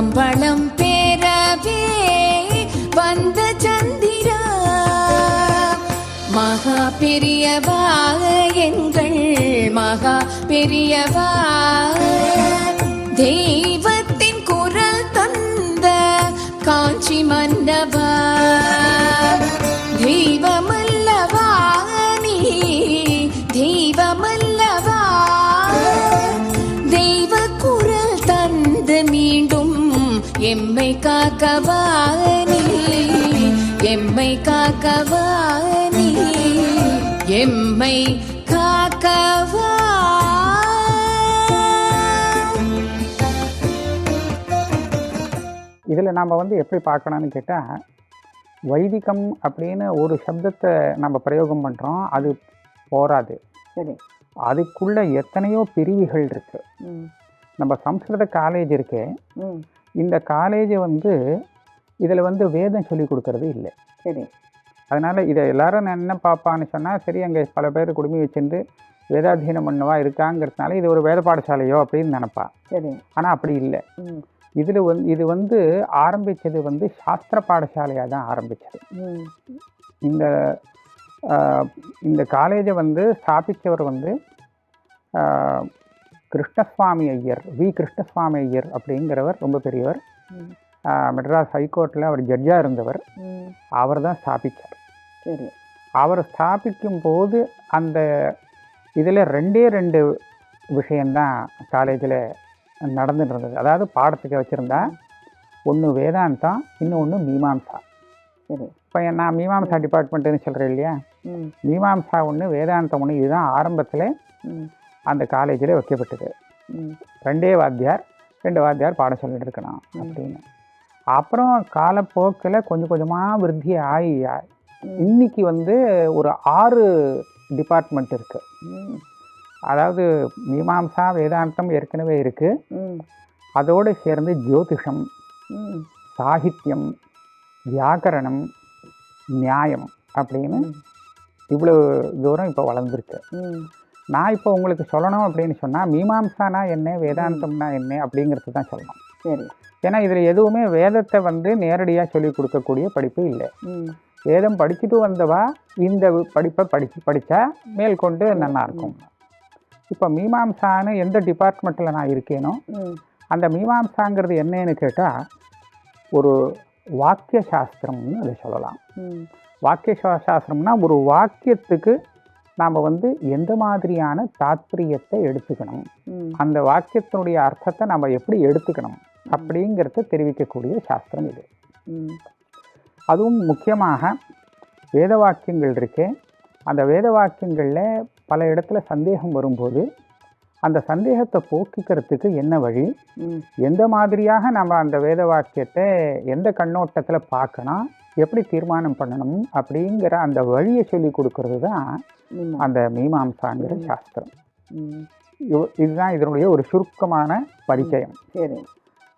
உலகம் பேரவே வந்த சந்திரா. மகா பெரியவா எங்கள் மகா பெரியவா. தெய்வத்தின் குரல் தந்த காஞ்சி மன்னவா காக்கவா நீ எம்மை காக்கவா நீ எம்மை காக்கவா இதில் நாம் வந்து எப்படி பார்க்கணும்னு கேட்டால் வைதிகம் அப்படின்னு ஒரு சப்தத்தை நம்ம பிரயோகம் பண்ணுறோம் அது போராது சரி. அதுக்குள்ள எத்தனையோ பிரிவுகள் இருக்குது நம்ம சம்ஸ்கிருத காலேஜ் இருக்கே இந்த காலேஜை வந்து இதில் வந்து வேதம் சொல்லி கொடுக்கறது இல்லை. சரி. அதனால் இதை எல்லாரும் என்ன பார்ப்பான்னு சொன்னால் சரி அங்கே பல பேர் குடுமி வச்சுருந்து வேதாதீனம் பண்ணவா இருக்காங்கிறதுனால இது ஒரு வேத பாடசாலையோ அப்படின்னு நினப்பா. சரி. ஆனால் அப்படி இல்லை. இதில் வந்து இது வந்து ஆரம்பித்தது வந்து சாஸ்திர பாடசாலையாக தான் ஆரம்பித்தது இந்த இந்த காலேஜை வந்து ஸ்தாபித்தவர் வந்து கிருஷ்ணசுவாமி ஐயர் வி. கிருஷ்ணசுவாமி ஐயர் அப்படிங்கிறவர் ரொம்ப பெரியவர். மெட்ராஸ் ஹைகோர்ட்டில் அவர் ஜட்ஜாக இருந்தவர். அவர் தான் ஸ்தாபித்தார் சரி. அவர் ஸ்தாபிக்கும் போது அந்த இதில் ரெண்டே ரெண்டு விஷயந்தான் காலேஜில் நடந்துட்டு இருந்தது அதாவது பாடத்துக்கு வச்சுருந்தா ஒன்று வேதாந்தம் இன்னொன்று மீமாம்சா. சரி. இப்போ நான் மீமாம்சா டிபார்ட்மெண்ட்டுன்னு சொல்கிறேன் இல்லையா? மீமாம்சா ஒன்று வேதாந்தம் ஒன்று இதுதான் ஆரம்பத்தில் அந்த காலேஜில் வைக்கப்பட்டது. ரெண்டே வாத்தியார் ரெண்டு வாத்தியார் பாடம் சொல்லிட்டு இருக்கணும் அப்படின்னு. அப்புறம் காலப்போக்கில் கொஞ்சம் கொஞ்சமாக விருத்தி ஆகி இன்னைக்கு வந்து ஒரு ஆறு டிபார்ட்மெண்ட் இருக்குது அதாவது மீமாம்சா வேதாந்தம் ஏற்கனவே இருக்குது அதோடு சேர்ந்து ஜோதிஷம் சாகித்யம் வியாக்கரணம் நியாயம் அப்படின்னு இவ்வளோ தூரம் இப்போ வளர்ந்துருக்கு. நான் இப்போ உங்களுக்கு சொல்லணும் அப்படின்னு சொன்னால் மீமாம்சானா என்ன வேதாந்தம்னா என்ன அப்படிங்கிறது தான் சொல்லணும். சரி. ஏன்னா இதில் எதுவுமே வேதத்தை வந்து நேரடியாக சொல்லி கொடுக்கக்கூடிய படிப்பு இல்லை. வேதம் படிச்சுட்டு வந்தவா இந்த படிப்பை படிச்சு படித்தா மேற்கொண்டு நல்லா இருக்கும். இப்போ மீமாம்சான்னு எந்த டிபார்ட்மெண்ட்டில் நான் இருக்கேனோ அந்த மீமாம்சாங்கிறது என்னன்னு கேட்டால் ஒரு வாக்கிய சாஸ்திரம்னு அதை சொல்லலாம். வாக்கிய சாஸ்திரம்னா ஒரு வாக்கியத்துக்கு நாம் வந்து எந்த மாதிரியான தாத்பரியத்தை எடுத்துக்கணும்? அந்த வாக்கியத்தினுடைய அர்த்தத்தை நம்ம எப்படி எடுத்துக்கணும்? அப்படிங்கிறத தெரிவிக்கக்கூடிய சாஸ்திரம் இது. அதுவும் முக்கியமாக வேத வாக்கியங்கள் இருக்கே அந்த வேத வாக்கியங்களில் பல இடத்துல சந்தேகம் வரும்போது அந்த சந்தேகத்தை போக்கிக்கிறதுக்கு என்ன வழி? எந்த மாதிரியாக நம்ம அந்த வேத வாக்கியத்தை எந்த கண்ணோட்டத்தில் பார்க்கணும்? எப்படி தீர்மானம் பண்ணணும் அப்படிங்கிற அந்த வழியை சொல்லி கொடுக்கறது தான் அந்த மீமாம்சாங்கிற சாஸ்திரம். இதுதான் இதனுடைய ஒரு சுருக்கமான பரிச்சயம். சரி.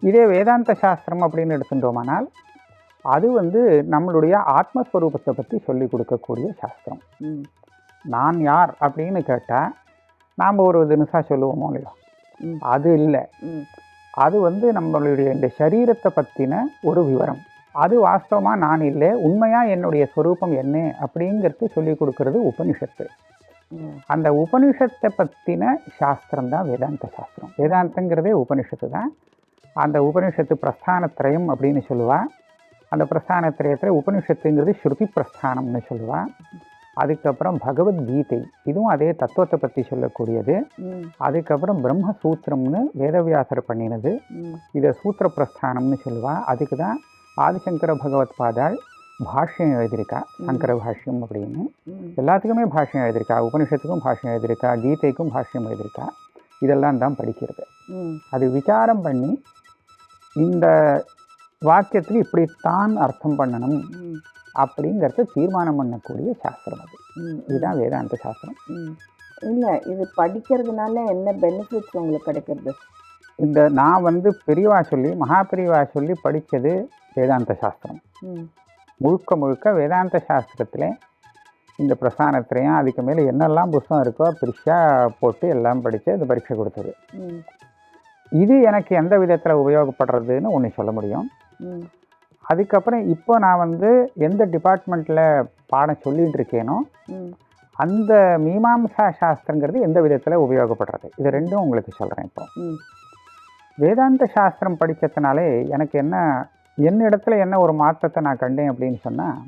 இதே வேதாந்த சாஸ்திரம் அப்படின்னு எடுத்துட்டோமானால் அது வந்து நம்மளுடைய ஆத்மஸ்வரூபத்தை பற்றி சொல்லி கொடுக்கக்கூடிய சாஸ்திரம். நான் யார் அப்படின்னு கேட்டால் நாம் ஒரு தினசா சொல்லுவோமோ இல்லையா. அது இல்லை. அது வந்து நம்மளுடைய இந்த சரீரத்தை பற்றின ஒரு விவரம். அது வாஸ்தவமாக நான் இல்லை உண்மையாக என்னுடைய ஸ்வரூபம் என்ன அப்படிங்கிறது சொல்லி கொடுக்கறது உபனிஷத்து. அந்த உபனிஷத்தை பற்றின சாஸ்திரம் தான் வேதாந்த சாஸ்திரம். வேதாந்தங்கிறதே உபனிஷத்து தான். அந்த உபனிஷத்து பிரஸ்தானத்திரயம் அப்படின்னு சொல்லுவா. அந்த பிரஸ்தானத்திரயத்தில் உபனிஷத்துங்கிறது ஸ்ருதி பிரஸ்தானம்னு சொல்லுவா. அதுக்கப்புறம் பகவத்கீதை இதுவும் அதே தத்துவத்தை பற்றி சொல்லக்கூடியது. அதுக்கப்புறம் பிரம்மசூத்திரம்னு வேதவியாசர் பண்ணினது. இதை சூத்திர பிரஸ்தானம்னு சொல்லுவா. அதுக்கு தான் ஆதிசங்கர பகவத் பாதாள் பாஷ்யம் எழுதியிருக்கா சங்கர பாஷ்யம் அப்படின்னு. எல்லாத்துக்குமே பாஷ்யம் எழுதியிருக்கா உபனிஷத்துக்கும் பாஷ்யம் எழுதியிருக்கா கீதைக்கும் பாஷ்யம் எழுதியிருக்கா இதெல்லாம் தான் படிக்கிறது. அது விசாரம் பண்ணி இந்த வாக்கியத்துக்கு இப்படித்தான் அர்த்தம் பண்ணணும். அப்படிங்கிறத தீர்மானம் பண்ணக்கூடிய சாஸ்திரம் அது. இதுதான் வேதாந்த சாஸ்திரம். இல்ல இது படிக்கிறதுனால என்ன பெனிஃபிட்ஸ் உங்களுக்கு கிடைக்கிறது இந்த நான் வந்து பெரியவா சொல்லி மகா பெரியவா சொல்லி படித்தது வேதாந்த சாஸ்திரம். முழுக்க முழுக்க வேதாந்த சாஸ்திரத்தில் இந்த பிரசானத்திலையும் அதுக்கு மேலே என்னெல்லாம் புஸ்தகம் இருக்கோ பெருசாக போட்டு எல்லாம் படித்து அந்த பரீட்சை கொடுத்தது. இது எனக்கு எந்த விதத்தில் உபயோகப்படுறதுன்னு ஒன்று சொல்ல முடியும். அதுக்கப்புறம் இப்போ நான் வந்து எந்த டிபார்ட்மெண்ட்டில் பாடம் சொல்லிட்டு இருக்கேனோ. அந்த மீமாம்சா சாஸ்திரங்கிறது எந்த விதத்தில் உபயோகப்படுறது இது ரெண்டும் உங்களுக்கு சொல்கிறேன் இப்போ. வேதாந்த சாஸ்திரம் படித்ததுனாலே எனக்கு என்ன என்னிடத்துல என்ன ஒரு மாற்றத்தை நான் கண்டேன் அப்படின்னு சொன்னால்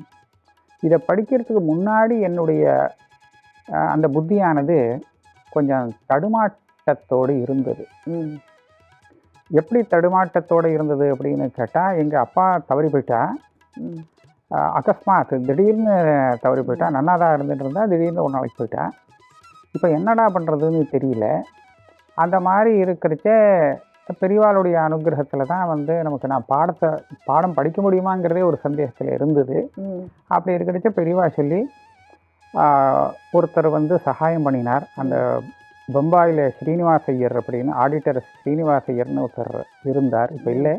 இதை படிக்கிறதுக்கு முன்னாடி என்னுடைய அந்த புத்தியானது கொஞ்சம் தடுமாட்டத்தோடு இருந்தது. எப்படி தடுமாட்டத்தோடு இருந்தது அப்படின்னு கேட்டால் எங்கள் அப்பா தவறி போயிட்டா அகஸ்மாத் திடீர்னு தவறி போயிட்டா நன்னா தான் இருந்துட்டு இருந்தா திடீர்னு ஒரு நாளைக்கு போயிட்டா. இப்போ என்னடா பண்ணுறதுன்னு தெரியல. அந்த மாதிரி இருக்கிறச்சே பெரியவாளுடைய அனுகிரகத்தில் தான் வந்து நமக்கு நான் பாடத்தை பாடம் படிக்க முடியுமாங்கிறதே ஒரு சந்தேகத்தில் இருந்தது. அப்படி இருக்கிறச்ச பெரியவா சொல்லி ஒருத்தர் வந்து சகாயம் பண்ணினார். அந்த பம்பாயில் ஸ்ரீனிவாச ஐயர் அப்படின்னு ஆடிட்டர் ஸ்ரீனிவாச ஐயர்னு ஒருத்தர் இருந்தார். இப்போ இல்லை.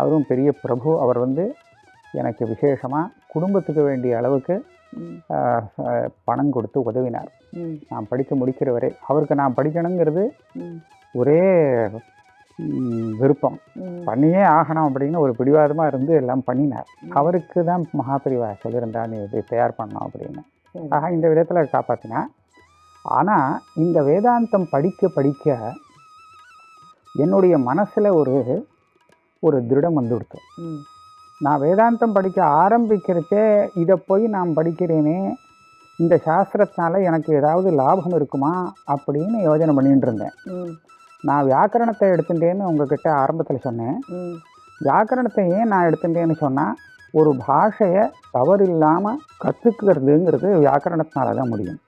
அவரும் பெரிய பிரபு. அவர் வந்து எனக்கு விசேஷமாக குடும்பத்துக்கு வேண்டிய அளவுக்கு பணம் கொடுத்து உதவினார். நான் படித்து முடிக்கிற வரை அவருக்கு நான் படிக்கணுங்கிறது. ஒரே விருப்பம். பண்ணியே ஆகணும் அப்படின்னு ஒரு பிடிவாதமாக இருந்து எல்லாம் பண்ணினார் அவருக்கு தான் மகாபிரிவா சொல்லியிருந்தா நீ இது தயார் பண்ணணும் அப்படின்னு. ஆக இந்த விதத்தில் காப்பாற்றினா ஆனால் இந்த வேதாந்தம் படிக்க படிக்க என்னுடைய மனசில் ஒரு ஒரு திருடம் வந்துடுத்து. நான் வேதாந்தம் படிக்க ஆரம்பிக்கிறச்சே இதை போய் நான் படிக்கிறேனே இந்த சாஸ்திரத்தினால எனக்கு ஏதாவது லாபம் இருக்குமா அப்படின்னு யோசனை பண்ணிட்டு இருந்தேன். நான் வியாக்கரணத்தை எடுத்துட்டேன்னு உங்ககிட்ட ஆரம்பத்தில் சொன்னேன். வியாக்கரணத்தை ஏன் நான் எடுத்துட்டேன்னு சொன்னால் ஒரு பாஷையை தவறு இல்லாமல் கற்றுக்கிறதுங்கிறது வியாக்கரணத்தினால தான் முடியும்.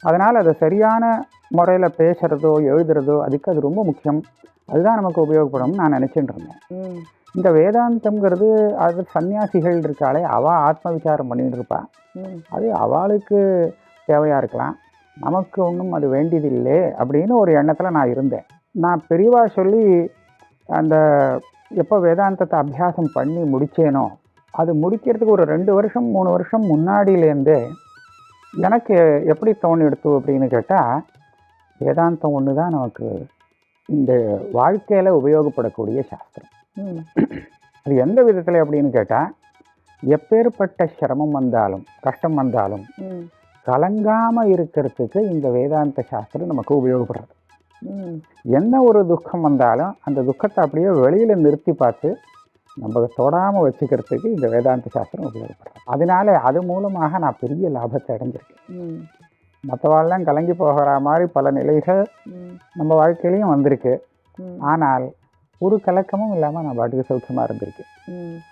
அதனால் அதை சரியான முறையில் பேசுகிறதோ எழுதுறதோ அதுக்கு அது ரொம்ப முக்கியம். அதுதான் நமக்கு உபயோகப்படும்னு நான் நினச்சிட்டு இருந்தேன். இந்த வேதாந்தம்ங்கிறது அது சன்னியாசிகள் இருக்காளே அவள் ஆத்ம விசாரம் பண்ணிட்டு இருப்பா. ம். அது அவளுக்கு தேவையாக இருக்கலாம். நமக்கு ஒன்றும் அது வேண்டியதில்லை அப்படின்னு ஒரு எண்ணத்தில் நான் இருந்தேன். நான் பெரியவா சொல்லி அந்த எப்போ வேதாந்தத்தை அபியாசம் பண்ணி முடித்தேனோ அது முடிக்கிறதுக்கு ஒரு ரெண்டு வருஷம் மூணு வருஷம் முன்னாடியிலேருந்தே எனக்கு எப்படி தோணி எடுத்து அப்படின்னு கேட்டால் வேதாந்தம் ஒன்று தான் நமக்கு இந்த வாழ்க்கையில் உபயோகப்படக்கூடிய சாஸ்திரம். அது எந்த விதத்தில் அப்படின்னு கேட்டால் எப்பேற்பட்ட சிரமம் வந்தாலும் கஷ்டம் வந்தாலும். கலங்காமல் இருக்கிறதுக்கு இந்த வேதாந்த சாஸ்திரம் நமக்கு உபயோகப்படுறது. என்ன ஒரு துக்கம் வந்தாலும் அந்த துக்கத்தை அப்படியே வெளியில் நிறுத்தி பார்த்து நம்ம தொடாமல் வச்சுக்கிறதுக்கு இந்த வேதாந்த சாஸ்திரம் உபயோகப்படுறது அதனால அது மூலமாக நான் பெரிய லாபத்தை அடைஞ்சிருக்கேன். மற்றவாள்லாம் கலங்கி போகிற மாதிரி பல நிலைகள். நம்ம வாழ்க்கையிலையும் வந்திருக்கு. ஆனால் ஒரு கலக்கமும் இல்லாமல் நான் பாட்டுக்கு சௌக்கியமாக இருந்திருக்கேன்.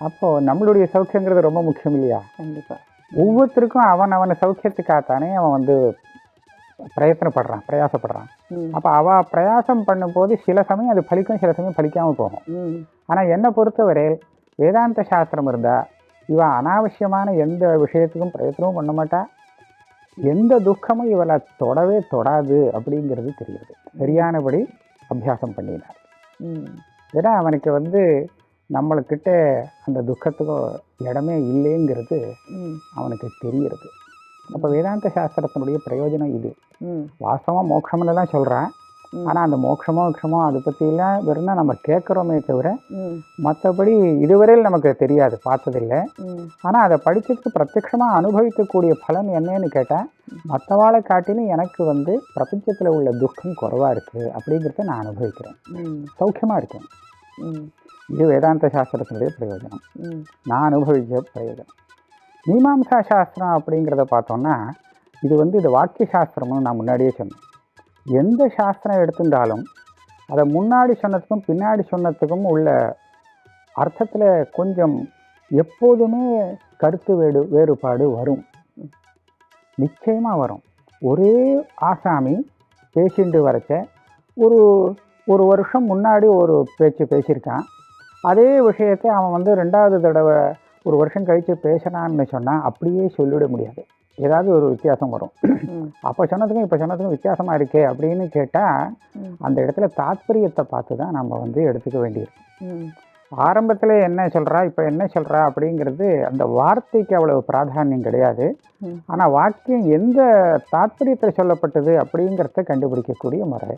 அப்போது நம்மளுடைய சௌக்கியங்கிறது ரொம்ப முக்கியம் இல்லையா கண்டிப்பா ஒவ்வொருத்தருக்கும் அவன் அவனை சௌக்கியத்துக்காகத்தானே அவன் வந்து பிரயத்தனப்படுறான் பிரயாசப்படுறான். அப்போ அவள் பிரயாசம் பண்ணும்போது சில சமயம் அது பலிக்கும் சில சமயம் பலிக்காமல் போகும். ஆனால் என்னை பொறுத்தவரையில் வேதாந்த சாஸ்திரம் இருந்தால் இவன் அனாவசியமான எந்த விஷயத்துக்கும் பிரயத்தனமும் பண்ண மாட்டா எந்த துக்கமும் இவளை தொடவே தொடாது அப்படிங்கிறது தெரியுது சரியானபடி அபியாசம் பண்ணினார். ஏன்னா அவனுக்கு வந்து நம்மளுக்கிட்ட அந்த துக்கத்துக்கும் இடமே இல்லைங்கிறது. அவனுக்கு தெரிகிறது அப்போ வேதாந்த சாஸ்திரத்தினுடைய பிரயோஜனம் இது. வாஸ்தவமாக மோட்சம்னு தான் சொல்கிறான். ஆனால் அந்த மோட்சமோ மோட்சமோ அதை பற்றிலாம் வெறும்னா நம்ம கேட்குறோமே தவிர மற்றபடி இதுவரையில் நமக்கு தெரியாது பார்த்ததில்லை. ஆனால் அதை படிச்சதுக்கு பிரத்யட்சமாக அனுபவிக்கக்கூடிய பலன் என்னன்னு கேட்டால் மற்றவாளை காட்டிலும் எனக்கு வந்து பிரபஞ்சத்தில் உள்ள துக்கம் குறைவாக இருக்குது அப்படிங்கிறத நான் அனுபவிக்கிறேன். சௌக்கியமாக இருக்கேன். இது வேதாந்த சாஸ்திரத்தினுடைய பிரயோஜனம். நான் அனுபவிச்ச பிரயோஜனம். மீமாம்சா சாஸ்திரம் அப்படிங்கிறத பார்த்தோம்னா இது வந்து இது வாக்கிய சாஸ்திரம்னு நான் முன்னாடியே சொன்னேன். எந்த சாஸ்திரம் எடுத்துட்டாலும் அதை முன்னாடி சொன்னதுக்கும் பின்னாடி சொன்னதுக்கும் உள்ள அர்த்தத்தில் கொஞ்சம் எப்போதுமே கருத்து வேடு வேறுபாடு வரும். நிச்சயமாக வரும். ஒரே ஆசாமி பேசிட்டு வரச்ச ஒரு ஒரு வருஷம் முன்னாடி ஒரு பேச்சு பேசியிருக்கான். அதே விஷயத்தை அவன் வந்து ரெண்டாவது தடவை ஒரு வருஷம் கழித்து பேசுகிறான்னு சொன்னால் அப்படியே சொல்லிவிட முடியாது. ஏதாவது ஒரு வித்தியாசம் வரும். அப்போ சொன்னதுக்கும் இப்போ சொன்னதுக்கும் வித்தியாசமாக இருக்கே அப்படின்னு கேட்டால். அந்த இடத்துல தாத்பரியத்தை பார்த்து தான் நம்ம வந்து எடுத்துக்க வேண்டியிருக்கு. ம். ஆரம்பத்தில் என்ன சொல்கிறா இப்போ என்ன சொல்கிறா அப்படிங்கிறது அந்த வார்த்தைக்கு அவ்வளவு பிராதானியம் கிடையாது. ஆனால் வாக்கியம் எந்த தாத்பரியத்தில் சொல்லப்பட்டது அப்படிங்கிறத கண்டுபிடிக்கக்கூடிய முறை.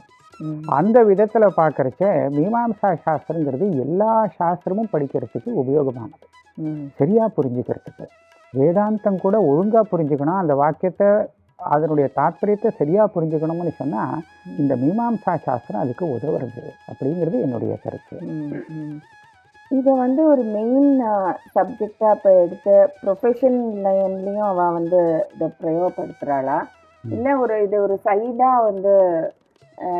அந்த விதத்தில் பார்க்குறச்ச மீமாம்சா சாஸ்திரங்கிறது எல்லா சாஸ்திரமும் படிக்கிறதுக்கு உபயோகமானது. சரியாக புரிஞ்சுக்கிறதுக்கு. வேதாந்தம் கூட ஒழுங்காக புரிஞ்சுக்கணும். அந்த வாக்கியத்தை அதனுடைய தாத்பரியத்தை சரியாக புரிஞ்சுக்கணும்னு சொன்னால் இந்த மீமாம்சா சாஸ்திரம் அதுக்கு உதவுறது அப்படிங்கிறது என்னுடைய கருத்து. இதை வந்து ஒரு மெயின் சப்ஜெக்டாக இப்போ எடுத்து ப்ரொஃபஷன் லைன்லேயும் அவள் வந்து இதை பிரயோகப்படுத்துகிறாளா இல்லை ஒரு இது ஒரு சைடாக வந்து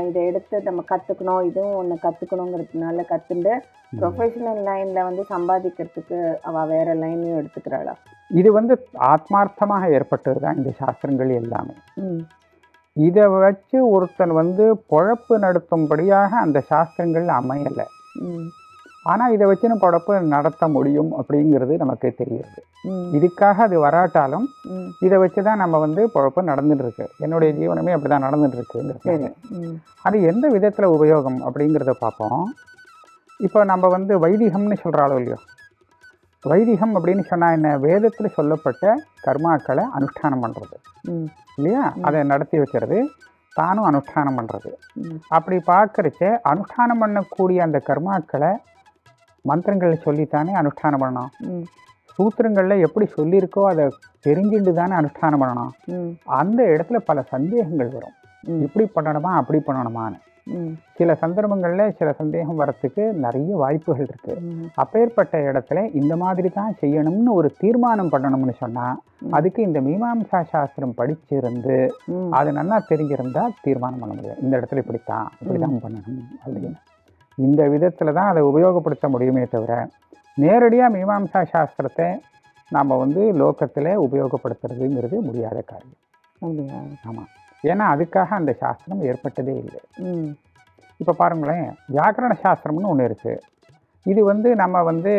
இதை எடுத்து நம்ம கற்றுக்கணும் இதுவும் ஒன்று கற்றுக்கணுங்கிறதுனால கற்றுண்டு ப்ரொஃபஷனல் லைனில் வந்து சம்பாதிக்கிறதுக்கு அவள் வேற லைனையும் எடுத்துக்கிறாளா? இது வந்து ஆத்மார்த்தமாக ஏற்பட்டது தான் இந்த சாஸ்திரங்கள் எல்லாமே. இதை வச்சு ஒருத்தன் வந்து பொழப்பு நடத்தும்படியாக அந்த சாஸ்திரங்கள் அமையலை. ஆனால் இதை வச்சு நம்ம பொழப்பு நடத்த முடியும் அப்படிங்கிறது நமக்கு தெரியுது. இதுக்காக அது வராட்டாலும் இதை வச்சு தான் நம்ம வந்து பொழப்பு நடந்துட்டு இருக்கு என்னுடைய ஜீவனமே அப்படி தான் நடந்துட்டு சரி. இருக்குங்கிறது ம். அது எந்த விதத்தில் உபயோகம் அப்படிங்கிறத பார்ப்போம். இப்போ நம்ம வந்து வைதிகம்னு சொல்கிறாளோ இல்லையோ? வைதிகம் அப்படின்னு சொன்னால் என்ன? வேதத்தில் சொல்லப்பட்ட கர்மாக்களை அனுஷ்டானம் பண்ணுறது இல்லையா? அதை நடத்தி வைக்கிறது. தானும் அனுஷ்டானம் பண்ணுறது அப்படி பார்க்கறச்ச அனுஷ்டானம் பண்ணக்கூடிய அந்த கர்மாக்களை மந்திரங்களை சொல்லித்தானே அனுஷ்டானம் பண்ணணும்? சூத்திரங்களில் எப்படி சொல்லியிருக்கோ அதை தெரிஞ்சுட்டு தானே அனுஷ்டானம் பண்ணணும்? அந்த இடத்துல பல சந்தேகங்கள் வரும். இப்படி பண்ணணுமா அப்படி பண்ணணுமான்னு. சில சந்தர்ப்பங்களில் சில சந்தேகம் வரத்துக்கு நிறைய வாய்ப்புகள் இருக்குது ம். அப்பேற்பட்ட இடத்துல இந்த மாதிரி தான் செய்யணும்னு ஒரு தீர்மானம் பண்ணணும்னு சொன்னால். அதுக்கு இந்த மீமாம்சா சாஸ்திரம் படிச்சிருந்து அது நல்லா தெரிஞ்சிருந்தா தீர்மானம் பண்ண முடியாது. இந்த இடத்துல இப்படித்தான் இப்படிதான் பண்ணணும் அப்படின்னு. இந்த விதத்தில் தான் அதை உபயோகப்படுத்த முடியுமே தவிர நேரடியாக மீமாம்சா சாஸ்திரத்தை நாம் வந்து லோக்கத்தில் உபயோகப்படுத்துறதுங்கிறது முடியாத காரியம். அப்படியா? ஆமாம் ஏன்னா அதுக்காக அந்த சாஸ்திரம் ஏற்பட்டதே இல்லை. இப்போ பாருங்களேன் வியாக்கரண சாஸ்திரம்னு ஒன்று இருக்குது இது வந்து நம்ம வந்து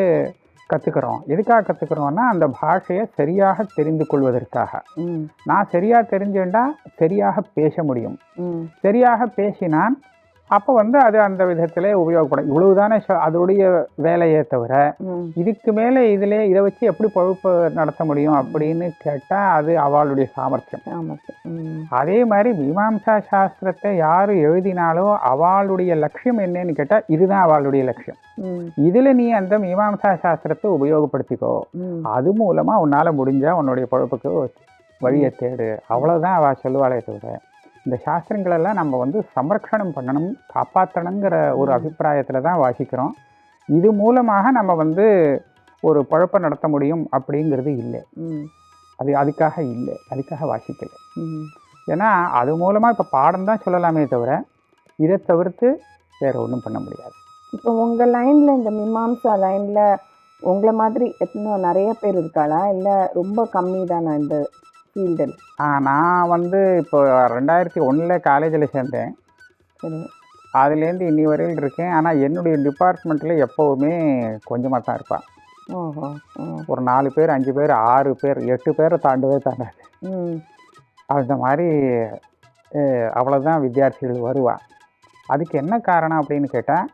கற்றுக்கிறோம் எதுக்காக கற்றுக்கிறோம்னா அந்த பாஷையை சரியாக தெரிந்து கொள்வதற்காக. நான் சரியாக தெரிஞ்சுட்டா சரியாக பேச முடியும். சரியாக பேசினான் அப்போ வந்து அது அந்த விதத்திலே உபயோகப்படும். இவ்வளவுதானே அதோடைய வேலையே தவிர இதுக்கு மேலே இதிலே இதை வச்சு எப்படி பொழுப்பு நடத்த முடியும் அப்படின்னு கேட்டால் அது அவளுடைய சாமர்த்தியம். அதே மாதிரி மீமாம்சா சாஸ்திரத்தை யார் எழுதினாலோ அவளுடைய லட்சியம் என்னன்னு கேட்டால் இதுதான் அவளுடைய லட்சியம். இதில் நீ அந்த மீமாம்சா சாஸ்திரத்தை உபயோகப்படுத்திக்கோ. அது மூலமாக உன்னால் முடிஞ்சால் உன்னுடைய பொழப்புக்கு வழியை தேடு. அவ்வளோதான் அவள் சொல்லுவாளே தவிர. இந்த சாஸ்திரங்களெல்லாம் நம்ம வந்து சம்ரக்ஷணம் பண்ணணும் காப்பாற்றணுங்கிற ஒரு அபிப்பிராயத்தில் தான் வாசிக்கிறோம். இது மூலமாக நம்ம வந்து ஒரு பொழப்பை நடத்த முடியும் அப்படிங்கிறது இல்லை. அது அதுக்காக இல்லை. அதுக்காக வாசிக்கலை. ஏன்னா அது மூலமாக இப்போ பாடம் தான் சொல்லலாமே தவிர இதை தவிர்த்து வேறு ஒன்றும் பண்ண முடியாது. இப்போ உங்கள் லைனில் இந்த மீமாம்சா லைனில் உங்களை மாதிரி எத்தனை நிறைய பேர் இருக்காளா? இல்லை ரொம்ப கம்மி தானா இந்த ஃபீல்டில் நான் வந்து இப்போ ரெண்டாயிரத்தி ஒன்றில் காலேஜில் சேர்ந்தேன். சரி. அதுலேருந்து இன்னி வரையில் இருக்கேன். ஆனால் என்னுடைய டிபார்ட்மெண்ட்டில் எப்போவுமே கொஞ்சமாக தான் ம் ஒரு நாலு பேர் அஞ்சு பேர் ஆறு பேர் எட்டு பேரை தாண்டவே தாண்டாது. அந்த மாதிரி அஹ், அவ்வளவுதான் வித்தியார்த்திகள் வருவா. அதுக்கு என்ன காரணம் அப்படின்னு கேட்டால்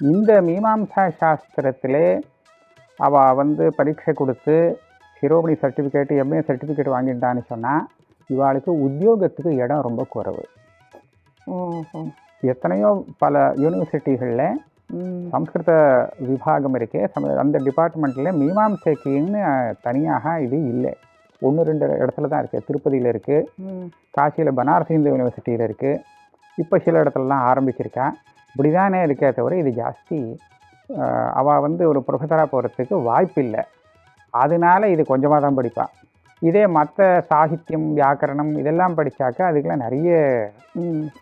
இந்த மீமாம்சா சாஸ்திரத்திலே அவள் வந்து பரீட்சை கொடுத்து சிரோமணி சர்டிஃபிகேட் எம்ஏ சர்டிஃபிகேட் வாங்கிட்டான்னு சொன்னால் இவாளுக்கு உத்தியோகத்துக்கு இடம் ரொம்ப குறைவு. எத்தனையோ பல யூனிவர்சிட்டிகளில் சம்ஸ்கிருத விபாகம் இருக்கே சம அந்த டிபார்ட்மெண்ட்டில் மீமாம்சைக்கின்னு தனியாக இது இல்லை. ஒன்று ரெண்டு இடத்துல தான் இருக்குது திருப்பதியில் இருக்குது காசியில் பனாரஸ் இந்து யூனிவர்சிட்டியில் இருக்குது இப்போ சில இடத்துலலாம் ஆரம்பிச்சிருக்கா. இப்படி தானே இருக்கே தவிர இது ஜாஸ்தி. அஹ், அவ வந்து ஒரு ப்ரொஃபஸராக போகிறதுக்கு வாய்ப்பு இல்லை அதனால இது கொஞ்சமாக தான் படிப்பாள் இதே மற்ற சாகித்யம் வியாக்கரணம் இதெல்லாம் படித்தாக்கா அதுக்கெல்லாம் நிறைய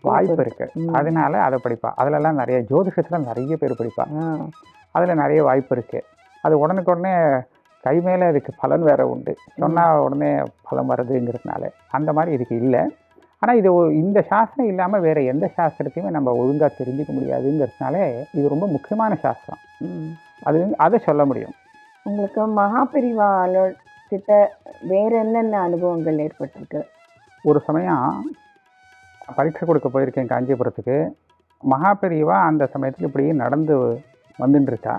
வாய்ப்பு இருக்குது. அதனால அதை படிப்பா அதிலெல்லாம் நிறைய ஜோதிஷத்தில் நிறைய பேர் படிப்பா ஆ. அதில் நிறைய வாய்ப்பு இருக்குது அது உடனுக்குடனே கை மேலே அதுக்கு பலன் வேற உண்டு. சொன்னால் உடனே பலன் வருதுங்கிறதுனால அந்த மாதிரி இதுக்கு இல்லை. ஆனால் இது இந்த சாஸ்திரம் இல்லாமல் வேறு எந்த சாஸ்திரத்தையுமே நம்ம ஒழுங்காக தெரிஞ்சுக்க முடியாதுங்கிறதுனால இது ரொம்ப முக்கியமான சாஸ்திரம். அது அதை சொல்ல முடியும். உங்களுக்கு மகாபிரிவால கிட்ட வேற என்னென்ன அனுபவங்கள் ஏற்பட்டிருக்கு? ஒரு சமயம் பரீட்சை கொடுக்க போயிருக்கேன் காஞ்சிபுரத்துக்கு. மகாபெரியவா அந்த சமயத்தில் இப்படி நடந்து வந்துட்டு இருக்கா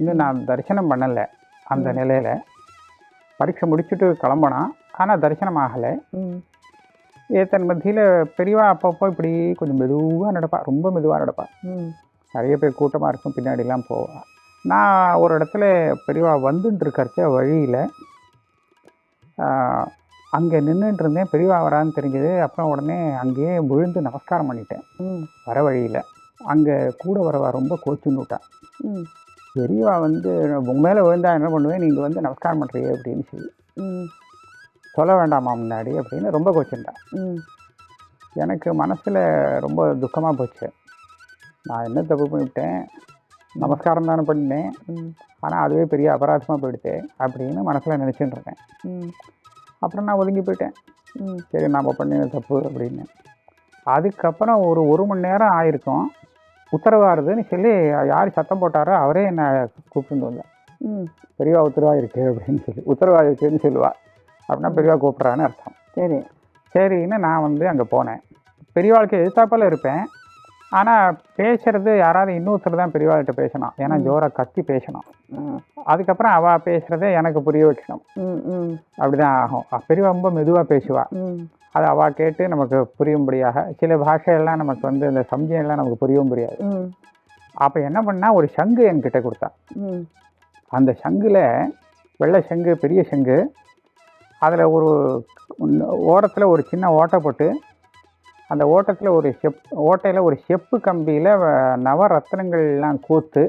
இன்னும் நான் தரிசனம் பண்ணலை அந்த நிலையில். பரீட்சை முடிச்சுட்டு கிளம்புனா ஆனால் தரிசனம் ஆகலை. ஏத்தன் மத்தியில் பெரியவா அப்பப்போ இப்படி கொஞ்சம் மெதுவாக நடப்பா ரொம்ப மெதுவாக நடப்பா. நிறைய பேர் கூட்டமாக இருக்கும் பின்னாடிலாம் போவா. நான் ஒரு இடத்துல பெரியவா வந்துட்டு இருக்கறச்ச வழியில் அங்கே நின்றுட்டு இருந்தேன் பெரியவா வரான்னு தெரிஞ்சது. அப்புறம் உடனே அங்கேயே விழுந்து நமஸ்காரம் பண்ணிட்டேன். வர வழியில். அங்கே கூட வரவா ரொம்ப கோச்சுன்னு விட்டான் பெரியவா வந்து உங்க மேலே விழுந்தா என்ன பண்ணுவேன்? நீங்கள் வந்து நமஸ்காரம் பண்ணுறீங்க அப்படின்னு சொல்லி. சொல்ல வேண்டாமா முன்னாடி அப்படின்னு ரொம்ப கோச்சுட்டான் எனக்கு மனசில் ரொம்ப துக்கமாக போச்சு. நான் என்ன தப்பு பண்ணிவிட்டேன்? நமஸ்காரம் தானே பண்ணினேன். ம். ஆனால் அதுவே பெரிய அபராதமாக போயிடுது அப்படின்னு மனசில் நினச்சிட்டு இருக்கேன். அப்புறம் நான் ஒதுங்கி போயிட்டேன். ம். சரி நாம் பண்ணின தப்பு அப்படின்னு. அதுக்கப்புறம் ஒரு ஒரு மணி நேரம் ஆயிருக்கும். உத்தரவாருதுன்னு சொல்லி யார் சத்தம் போட்டாரோ அவரே என்னை கூப்பிட்டு வந்தார். ம். பெரியவா உத்தரவா இருக்கு அப்படின்னு சொல்லி. உத்தரவா இருக்குன்னு சொல்லுவா. அப்படின்னா பெரியவா கூப்பிட்றான்னு அர்த்தம். சரி. சரின்னு நான் வந்து அங்கே போனேன். பெரியவாளுக்கு எதிர்த்தாப்பில் இருப்பேன். ஆனால் பேசுறது யாராவது இன்னொருத்தர் தான் பெரியவாள்கிட்ட பேசணும். ஏன்னா ஜோரா கத்தி பேசணும். அதுக்கப்புறம் அவள் பேசுகிறத எனக்கு புரிய வைக்கணும். அப்படிதான் ஆகும். பெரியவா ரொம்ப மெதுவாக பேசுவா. ம். அது அவள் கேட்டு நமக்கு புரியும்படியாக சில பாஷையெல்லாம் நமக்கு வந்து இந்த சம்ஜையெல்லாம் நமக்கு புரியவும் புரியாது. அப்போ என்ன பண்ணா ஒரு சங்கு என்கிட்ட கொடுத்தா. அந்த சங்கில் வெள்ளை சங்கு பெரிய சங்கு அதில் ஒரு ஓரத்தில் ஒரு சின்ன ஓட்டை போட்டு அந்த ஓட்டத்தில் ஒரு செப் ஓட்டையில் ஒரு செப்பு கம்பியில் நவரத்னங்கள்லாம் கோத்து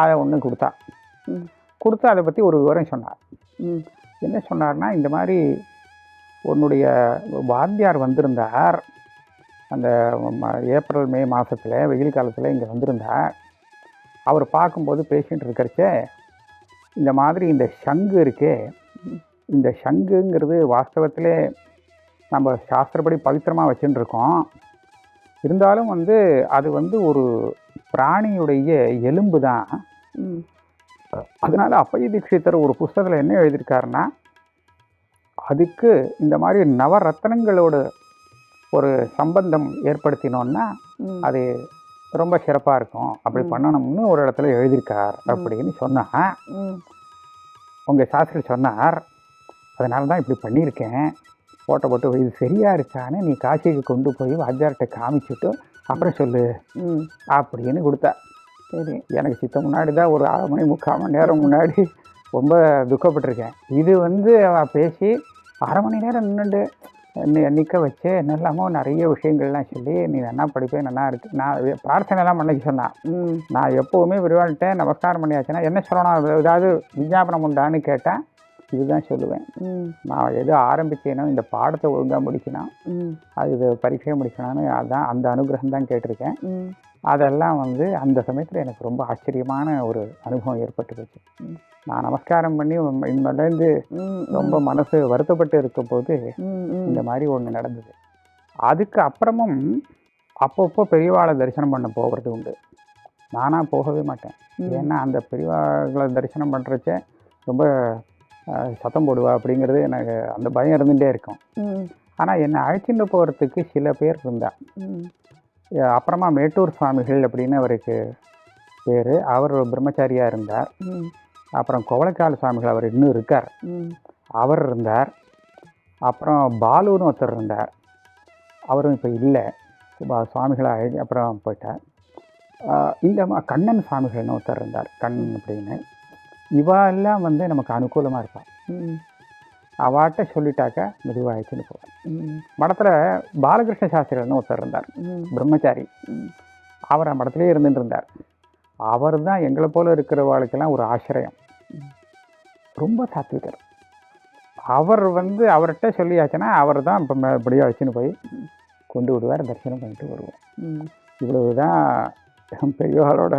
அதை ஒன்று கொடுத்தா. கொடுத்து அதை பற்றி ஒரு விவரம் சொன்னார். என்ன சொன்னார்னா இந்த மாதிரி உன்னுடைய வாத்தியார் வந்திருந்தார். அந்த ஏப்ரல் மே மாதத்தில் வெயில் காலத்தில் இங்கே வந்திருந்தார். அவர் பார்க்கும்போது பேசிகிட்டு இருக்கிறச்சே இந்த மாதிரி இந்த சங்கு இருக்கே இந்த சங்குங்கிறது வாஸ்தவத்திலே நம்ம சாஸ்திரப்படி பவித்திரமாக வச்சுட்டு இருக்கோம் இருந்தாலும் வந்து அது வந்து ஒரு பிராணியுடைய எலும்பு தான். அதனால அப்பைய தீட்சிதர் ஒரு புஸ்தகத்தில் என்ன எழுதியிருக்காருன்னா அதுக்கு இந்த மாதிரி நவரத்னங்களோட ஒரு சம்பந்தம் ஏற்படுத்தினோன்னா அது ரொம்ப சிறப்பாக இருக்கும். அப்படி பண்ணணும்னு ஒரு இடத்துல எழுதியிருக்கார் அப்படின்னு சொன்னா ம். உங்கள் சாஸ்திரி சொன்னார். அதனால தான் இப்படி பண்ணியிருக்கேன். போட்டோ போட்டு இது சரியா இருக்கான்னு நீ காசிக்கு கொண்டு போய் வாத்தியார்கிட்ட காமிச்சிட்டு அப்புறம் சொல்லு. ம். அப்படின்னு கொடுத்தா. சரி எனக்கு சித்த முன்னாடி தான் ஒரு அரை மணி முக்கால் மணி நேரம் முன்னாடி ரொம்ப துக்கப்பட்டிருக்கேன். இது வந்து அவ பேசி அரை மணி நேரம் நின்றுட்டு என்னை நிற்க வச்சு என்னெல்லாமோ நிறைய விஷயங்கள்லாம் சொல்லி நீ நல்லா படிப்பேன் நல்லா இருக்கு. நான் பிரார்த்தனைலாம் பண்ணிக்க சொன்னான் நான் எப்போவுமே விரிவாள்கிட்ட நமஸ்காரம் பண்ணியாச்சுன்னா என்ன சொல்லணும்? ஏதாவது விஞ்ஞாபனம் உண்டான்னு கேட்டேன் இதுதான் சொல்லுவேன். நான் எது ஆரம்பிச்சேனோ இந்த பாடத்தை ஒழுங்காக முடிக்கணும் அது இது பரீட்சையை முடிக்கணும்னு அதான் அந்த அனுகிரகம் தான் கேட்டிருக்கேன். அதெல்லாம் வந்து அந்த சமயத்தில் எனக்கு ரொம்ப ஆச்சரியமான ஒரு அனுபவம் ஏற்பட்டு போச்சு. நான் நமஸ்காரம் பண்ணி இனிமேலேருந்து ம் ரொம்ப மனசு வருத்தப்பட்டு இருக்கும்போது ம் ம். இந்த மாதிரி ஒன்று நடந்தது. அதுக்கு அப்புறமும் அப்பப்போ பெரியவாளை தரிசனம் பண்ண போகிறது உண்டு. நானாக போகவே மாட்டேன். ஏன்னா அந்த பெரியவாளை தரிசனம் பண்ணுறச்ச ரொம்ப சத்தம் போடுவா அப்படிங்கிறது எனக்கு அந்த பயம் இருந்துகிட்டே இருக்கும். ஆனால் என்னை அழைச்சிட்டு போகிறதுக்கு சில பேர் இருந்தா. அப்புறமா மேட்டூர் சுவாமிகள் அப்படின்னு அவருக்கு பேர். அவர் பிரம்மச்சாரியாக இருந்தார். அப்புறம் கோவளக்கால சுவாமிகள் அவர் இன்னும் இருக்கார். அவர் இருந்தார். அப்புறம் பாலுன்னு ஒருத்தர் இருந்தார். அவரும் இப்போ இல்லை. சுவாமிகளாக அப்புறம் போயிட்டார். ஆஹ் இந்த ம- கண்ணன் சுவாமிகள்னு ஒருத்தர் இருந்தார். கண்ணன் அப்படின்னு. இவா எல்லாம் வந்து நமக்கு அனுகூலமாக இருப்பாள் அவாட்ட சொல்லிட்டாக்க மெதுவாகிச்சுன்னு போவார் ம். மடத்தில் பாலகிருஷ்ண சாஸ்திரிகள்னு ஒருத்தர் இருந்தார். பிரம்மச்சாரி. அவர் அந்த மடத்திலே இருந்துட்டு இருந்தார். அவர் தான் எங்களை போல இருக்கிறவர்களுக்கெல்லாம் ஒரு ஆசிரியம். ரொம்ப சாத்விகர். அவர் வந்து அவர்கிட்ட சொல்லியாச்சுன்னா அவர் தான் இப்போ இப்படியா வச்சுன்னு போய் கொண்டு விடுவார் தரிசனம் பண்ணிட்டு வருவோம். இவ்வளவு தான் பெரியவாளோட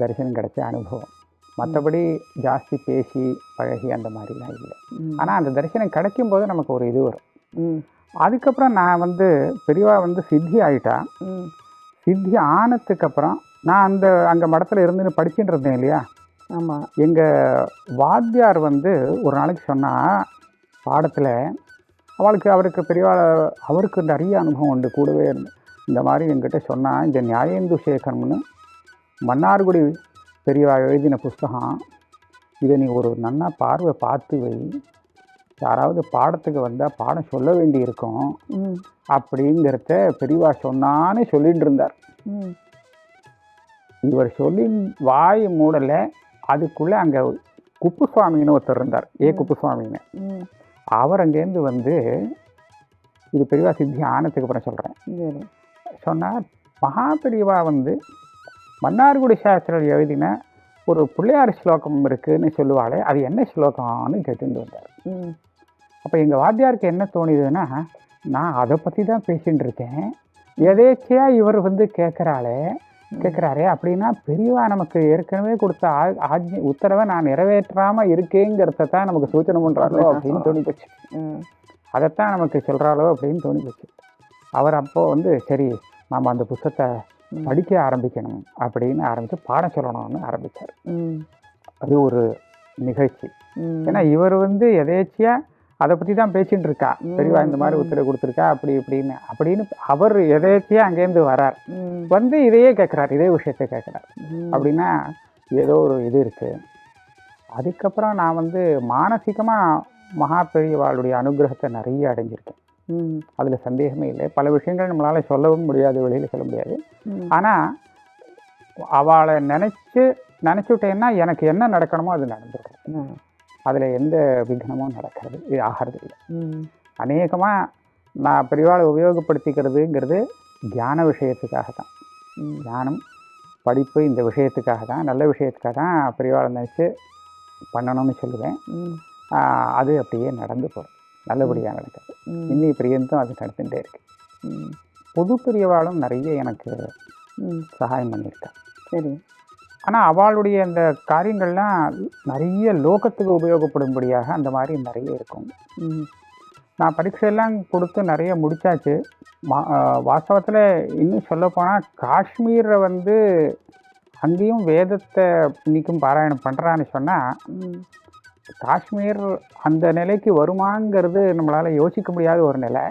தரிசனம் கிடைச்ச அனுபவம். மற்றபடி ஜாஸ்தி பேசி பழகி அந்த மாதிரிலாம் இல்லை. ஆனால் அந்த தரிசனம் கிடைக்கும் போது நமக்கு ஒரு இது வரும். அதுக்கப்புறம் நான் வந்து பெரியவா வந்து சித்தி ஆயிட்டா. ம். சித்தி ஆனதுக்கு அப்புறம் நான் அந்த அங்கே மடத்தில் இருந்து படிச்சுட்டு இருந்தேன் இல்லையா? ஆமாம் எங்கள் வாத்தியார் வந்து ஒரு நாளைக்கு சொன்னால் பாடத்தில் அவளுக்கு அவருக்கு பெரியவா அவருக்கு நிறைய அனுபவம் உண்டு கூடவே இருந்து. இந்த மாதிரி என்கிட்ட சொன்னால் இந்த நியாயேந்து சேகரம்னு மன்னார்குடி பெரியவா எழுதின புஸ்தகம். இதை நீ ஒரு நன்னா பார்வை பார்த்து வை. யாராவது பாடத்துக்கு வந்தால் பாடம் சொல்ல வேண்டி இருக்கும் அப்படிங்கிறத பெரியவா சொன்னான்னு சொல்லிட்டு இருந்தார். இவர் சொல்லி வாய் மூடலை. அதுக்குள்ளே அங்கே குப்புசுவாமின்னு ஒருத்தர் இருந்தார். ஏ குப்புசுவாமின்னு. அவர் அங்கேருந்து வந்து இது பெரியவா சித்தி ஆனதுக்கு அப்புறம் சொல்கிறேன் சரி. சொன்னார் மகா பெரியவா வந்து மன்னார்குடி சாஸ்திரம் எழுதின ஒரு பிள்ளையார் ஸ்லோகம் இருக்குன்னு சொல்லுவாளே அது என்ன ஸ்லோகம்னு கேட்டுட்டு வந்தார். அப்போ எங்கள் வாத்தியாருக்கு என்ன தோணுதுன்னா நான் அதை பற்றி தான் பேசிகிட்டு இருக்கேன் எதேச்சியாக இவர் வந்து கேட்குறாளே கேட்குறாரே அப்படின்னா பெரியவா நமக்கு ஏற்கனவே கொடுத்த ஆ- ஆஜ்ஞை உத்தரவை நான் நிறைவேற்றாமல் இருக்கேங்கிறத தான் நமக்கு சூச்சனை பண்ணுறாளோ அப்படின்னு தோணி போச்சு அதைத்தான் நமக்கு சொல்கிறாளோ அப்படின்னு தோணி போச்சு அவர் அப்போ வந்து சரி நாம் அந்த புத்தகத்தை. படிக்க ஆரம்பிக்கணும் அப்படின்னு ஆரம்பித்து பாடம் சொல்லணும்னு ஆரம்பித்தார் அது ஒரு நிகழ்ச்சி. ஏன்னா இவர் வந்து எதேச்சியாக அதை பற்றி தான் பேசிட்டு இருக்கா. பெரியவா இந்த மாதிரி. உத்தரவு கொடுத்துருக்கா அப்படி இப்படின்னு. அப்படின்னு அவர் எதேச்சியாக அங்கேருந்து வரார். வந்து இதையே கேட்குறார் இதே விஷயத்தை கேட்குறார் அப்படின்னா ஏதோ ஒரு இது இருக்குது அதுக்கப்புறம் நான் வந்து மானசீகமாக மகா பெரியவாளுடைய அனுகிரகத்தை நிறைய அடைஞ்சிருக்கேன். அதில் சந்தேகமே இல்லை. பல விஷயங்கள் நம்மளால் சொல்லவும் முடியாது வெளியில் சொல்ல முடியாது. ஆனால் அவளை நினச்சி நினச்சுட்டேன்னா எனக்கு என்ன நடக்கணுமோ அது நடந்துடும் அதில் எந்த விக்னமும் நடக்கிறது இது ஆகிறது இல்லை. அநேகமாக நான் பெரியவாளை உபயோகப்படுத்திக்கிறதுங்கிறது தியான விஷயத்துக்காக தான் ம். ஞானம் படிப்பு இந்த விஷயத்துக்காக தான் நல்ல விஷயத்துக்காக தான் பெரியவாளை நினச்சி பண்ணணும்னு சொல்லுவேன். அது அப்படியே நடந்து போகும். நல்லபடியாக நடக்குது. ம். இன்னி பிரியந்தும் அது நடந்துகிட்டே இருக்கு. ம். புது பெரியவாளும் நிறைய எனக்கு ம். சகாயம் பண்ணியிருக்கா. சரி. ஆனால் அவளுடைய அந்த காரியங்கள்லாம் நிறைய லோகத்துக்கு உபயோகப்படும்படியாக அந்த மாதிரி நிறைய இருக்கும். ம். நான் பரீட்சையெல்லாம் கொடுத்து நிறைய முடிச்சாச்சு. வாஸ்தவத்தில் இன்னும் சொல்லப்போனால் காஷ்மீரை வந்து அங்கேயும் வேதத்தை இன்னைக்கும் பாராயணம் பண்ணுறான்னு சொன்னால் ம். காஷ்மீர் அந்த நிலைக்கு வருமாங்கிறது நம்மளால் யோசிக்க முடியாத ஒரு நிலை.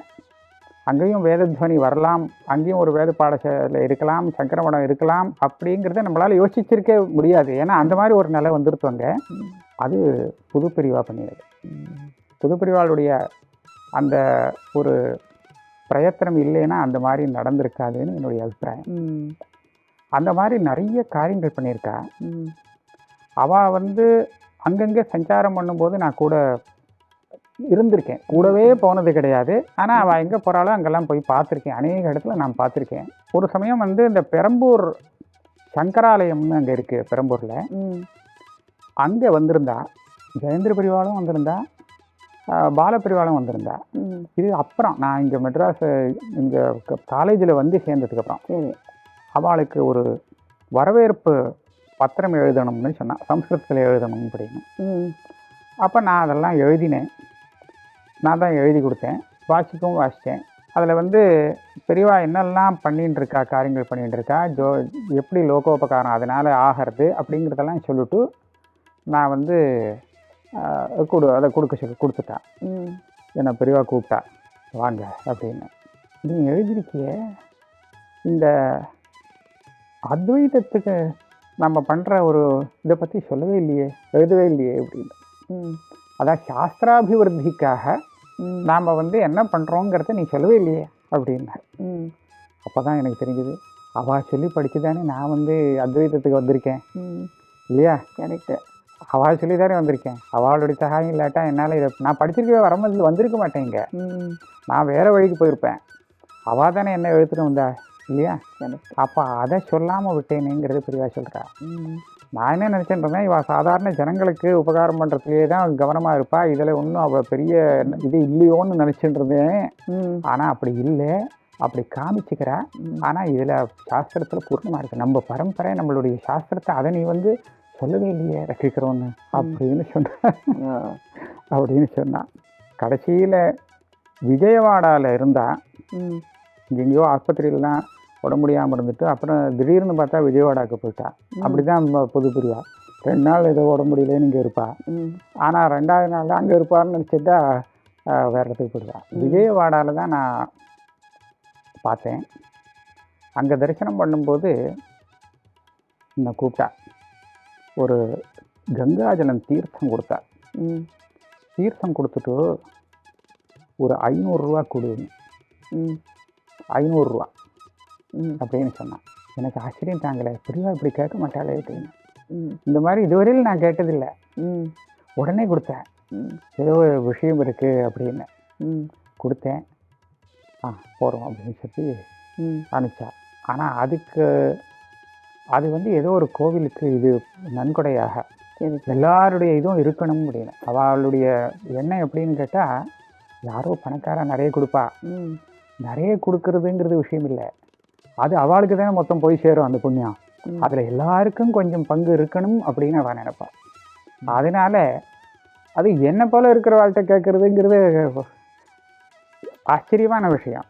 அங்கேயும் வேதத்வனி வரலாம் அங்கேயும் ஒரு வேத பாடசாலை இருக்கலாம் சங்கரமடம் இருக்கலாம் அப்படிங்கிறத நம்மளால் யோசிச்சிருக்கே முடியாது. ஏன்னா அந்த மாதிரி ஒரு நிலை வந்துருத்தவங்க ம் அது புது பிரிவாக பண்ணியது ம் புது பிரிவாளுடைய அந்த ஒரு பிரயத்தனம் இல்லைன்னா அந்த மாதிரி நடந்திருக்காதுன்னு என்னுடைய அபிப்பிராயம். அந்த மாதிரி நிறைய காரியங்கள் பண்ணியிருக்கா. அவள் வந்து அங்கங்கே சஞ்சாரம் பண்ணும்போது நான் கூட இருந்திருக்கேன். கூடவே போனது கிடையாது. ஆனால் அவள் எங்கே போகிறாளோ அங்கெல்லாம் போய் பார்த்துருக்கேன். அநேக இடத்துல நான் பார்த்துருக்கேன். ஒரு சமயம் வந்து இந்த பெரம்பூர் சங்கராலயம்னு அங்கே இருக்குது பெரம்பூரில். அங்கே வந்திருந்தா ஜெயந்திர பிரிவாலும் வந்திருந்தா ஆஹ் பால பிரிவாலும் வந்திருந்தா. இது அப்புறம் நான் இங்கே மெட்ராஸ் இங்கே காலேஜில் வந்து சேர்ந்ததுக்கப்புறம் சரி. அவளுக்கு ஒரு வரவேற்பு பத்திரம் எழுதணும்னு சொன்னான். சம்ஸ்கிருதத்தில் எழுதணும் அப்படின்னு. ம். அப்போ நான் அதெல்லாம் எழுதினேன். நான் தான் எழுதி கொடுத்தேன். வாசிக்கவும் வாசித்தேன். அதில் வந்து பெரியவா என்னெல்லாம் பண்ணிட்டு இருக்கா காரியங்கள் பண்ணிட்டு இருக்கா ஜோ எப்படி லோகோபகாரம் அதனால் ஆகிறது? அப்படிங்கிறதெல்லாம் சொல்லிட்டு நான் வந்து கொடு அதை கொடுக்க சொல்லி கொடுத்துட்டேன் ம். என்னை பெரியவா கூப்பிட்டா. வாங்க அப்படின்னு. நீ எழுதியிருக்கிய? இந்த அத்வைதத்துக்கு நம்ம பண்ணுற ஒரு இதை பற்றி சொல்லவே இல்லையே எழுதவே இல்லையே அப்படின்னு. ம். அதான் சாஸ்திராபிவிருத்திக்காக நாம் வந்து என்ன பண்ணுறோங்கிறத நீ சொல்லவே இல்லையே அப்படின்னா அப்போ தான் எனக்கு தெரிஞ்சது அவள் சொல்லி படிச்சு தானே நான் வந்து அத்வைதத்துக்கு வந்திருக்கேன். இல்லையா? கரெக்டு. அவள் சொல்லி தானே வந்திருக்கேன். அவளுடைய சகாயம் இல்லாட்டா என்னால் இதை நான் படிச்சிருக்கவே வரமல் வந்திருக்க மாட்டேன் இங்க ம். நான் வேறு வழிக்கு போயிருப்பேன். அவள் தானே என்ன எழுத்துட்டு வந்தா? இல்லையா? அப்போ அதை சொல்லாமல் விட்டேனேங்கிறது பெரியவா சொல்கிறா நான் என்ன நினச்சிட்டு இவள் சாதாரண ஜனங்களுக்கு உபகாரம் பண்ணுறதுலேயே தான் கவனமாக இருப்பா. இதில் ஒன்றும் அவள் பெரிய இது இல்லையோன்னு நினச்சிட்டு இருந்தேன். ஆனால் அப்படி இல்லை. அப்படி காமிச்சுக்கிறா. ஆனால் இதில் சாஸ்திரத்தில் பூர்ணமாக இருக்குது நம்ம பரம்பரை நம்மளுடைய சாஸ்திரத்தை அதை நீ வந்து சொல்லவே இல்லையே ரசிக்கிறோன்னு அப்படின்னு சொன்ன. அப்படின்னு சொன்னான் கடைசியில் விஜயவாடாவில் இருந்தா ம். எங்கேயோ ஆஸ்பத்திரியிலலாம் உடம்பு முடியாமல் இருந்துட்டு அப்புறம் திடீர்னு பார்த்தா விஜயவாடாவுக்கு போயிட்டா. அப்படி தான் புது பிரிவா ரெண்டு நாள் ஏதோ உடம்பு முடியலன்னு இங்கே இருப்பா. ஆனால் ரெண்டாவது நாள் அங்கே இருப்பார்னு நினச்சிட்டா வேறு இடத்துக்கு போயிடுவா. விஜயவாடாவில் தான் நான் பார்த்தேன். அங்கே தரிசனம் பண்ணும்போது என்னை கூப்பிட்டா. ஒரு கங்காஜலம் தீர்த்தம் கொடுத்தா. தீர்த்தம் கொடுத்துட்டு ஒரு ஐநூறுரூவா கொடு. ம். ஐநூறுரூவா ம். அப்படின்னு சொன்னான். எனக்கு ஆச்சரியம் தாங்கலை பிரிவா இப்படி கேட்க மாட்டாளே அப்படின்னு. ம். இந்த மாதிரி இதுவரையில் நான் கேட்டதில்லை. ம். உடனே கொடுத்தேன். ஏதோ ஒரு விஷயம் இருக்குது அப்படின்னு. ம். கொடுத்தேன். ஆ போகிறோம் அப்படின்னு சொல்லி ம். அனுப்பிச்சா. ஆனால் அதுக்கு அது வந்து ஏதோ ஒரு கோவிலுக்கு இது நன்கொடையாக எல்லாருடைய இதுவும் இருக்கணும் அப்படின்னு. அவளுடைய எண்ணம் எப்படின்னு கேட்டால் யாரோ பணக்காரன் நிறைய கொடுப்பா. ம். நிறைய கொடுக்கறதுங்கிறது விஷயம் இல்லை. அது அவளுக்கு தானே மொத்தம் போய் சேரும் அந்த புண்ணியம். அதில் எல்லாருக்கும் கொஞ்சம் பங்கு இருக்கணும் அப்படின்னு அவன் நினைப்பா. அதனால அது என்ன போல இருக்கிறவாள்கிட்ட கேட்குறதுங்கிறது ஆச்சரியமான விஷயம்.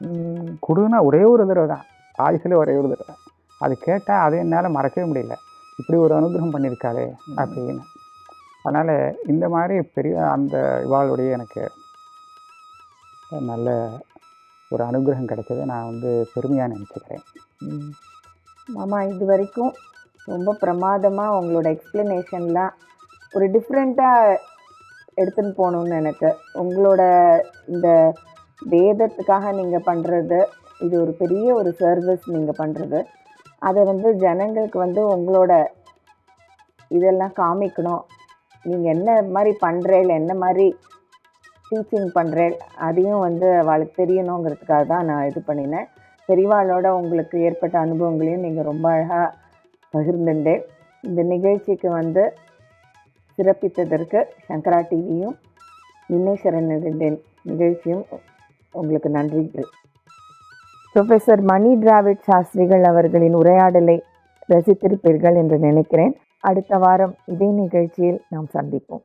கொடுன்னா ஒரே ஒரு தடவை தான். ஆயுசில் ஒரே ஒரு தடவை. அது கேட்டால் அதை என்னால் மறக்கவே முடியல. இப்படி ஒரு அனுகிரகம் பண்ணியிருக்காளே அப்படின்னு. அதனால் இந்த மாதிரி பெரிய அந்த இவாளுடைய எனக்கு நல்ல ஒரு அனுகிரகம் கிடைச்சதை நான் வந்து பெருமையாக நினச்சிக்கிறேன். ஆமாம் மாமா இது வரைக்கும் ரொம்ப பிரமாதமாக உங்களோட எக்ஸ்ப்ளனேஷன்லாம் ஒரு டிஃப்ரெண்ட்டாக எடுத்துன்னு போகணுன்னு எனக்கு. உங்களோட இந்த வேதத்துக்காக நீங்கள் பண்ணுறது இது ஒரு பெரிய ஒரு சர்வீஸ் நீங்கள் பண்ணுறது அதை வந்து ஜனங்களுக்கு வந்து உங்களோட இதெல்லாம் காமிக்கணும். நீங்கள் என்ன மாதிரி பண்ணுறேன் என்ன மாதிரி டீச்சிங் பண்ணுறேன் அதையும் வந்து அவளுக்கு தெரியணுங்கிறதுக்காக தான் நான் இது பண்ணினேன். பெரியவாளோட உங்களுக்கு ஏற்பட்ட அனுபவங்களையும் நீங்கள் ரொம்ப அழகாக பகிர்ந்துட்டேன். இந்த நிகழ்ச்சிக்கு வந்து சிறப்பித்ததற்கு சங்கரா டிவியும் நின்னேஸ்வரன் நிகழ்ச்சியும் உங்களுக்கு நன்றிகள். ப்ரொஃபஸர் மணி டிராவிட் சாஸ்திரிகள் அவர்களின் உரையாடலை ரசித்திருப்பீர்கள் என்று நினைக்கிறேன். அடுத்த வாரம் இதே நிகழ்ச்சியில் நாம் சந்திப்போம்.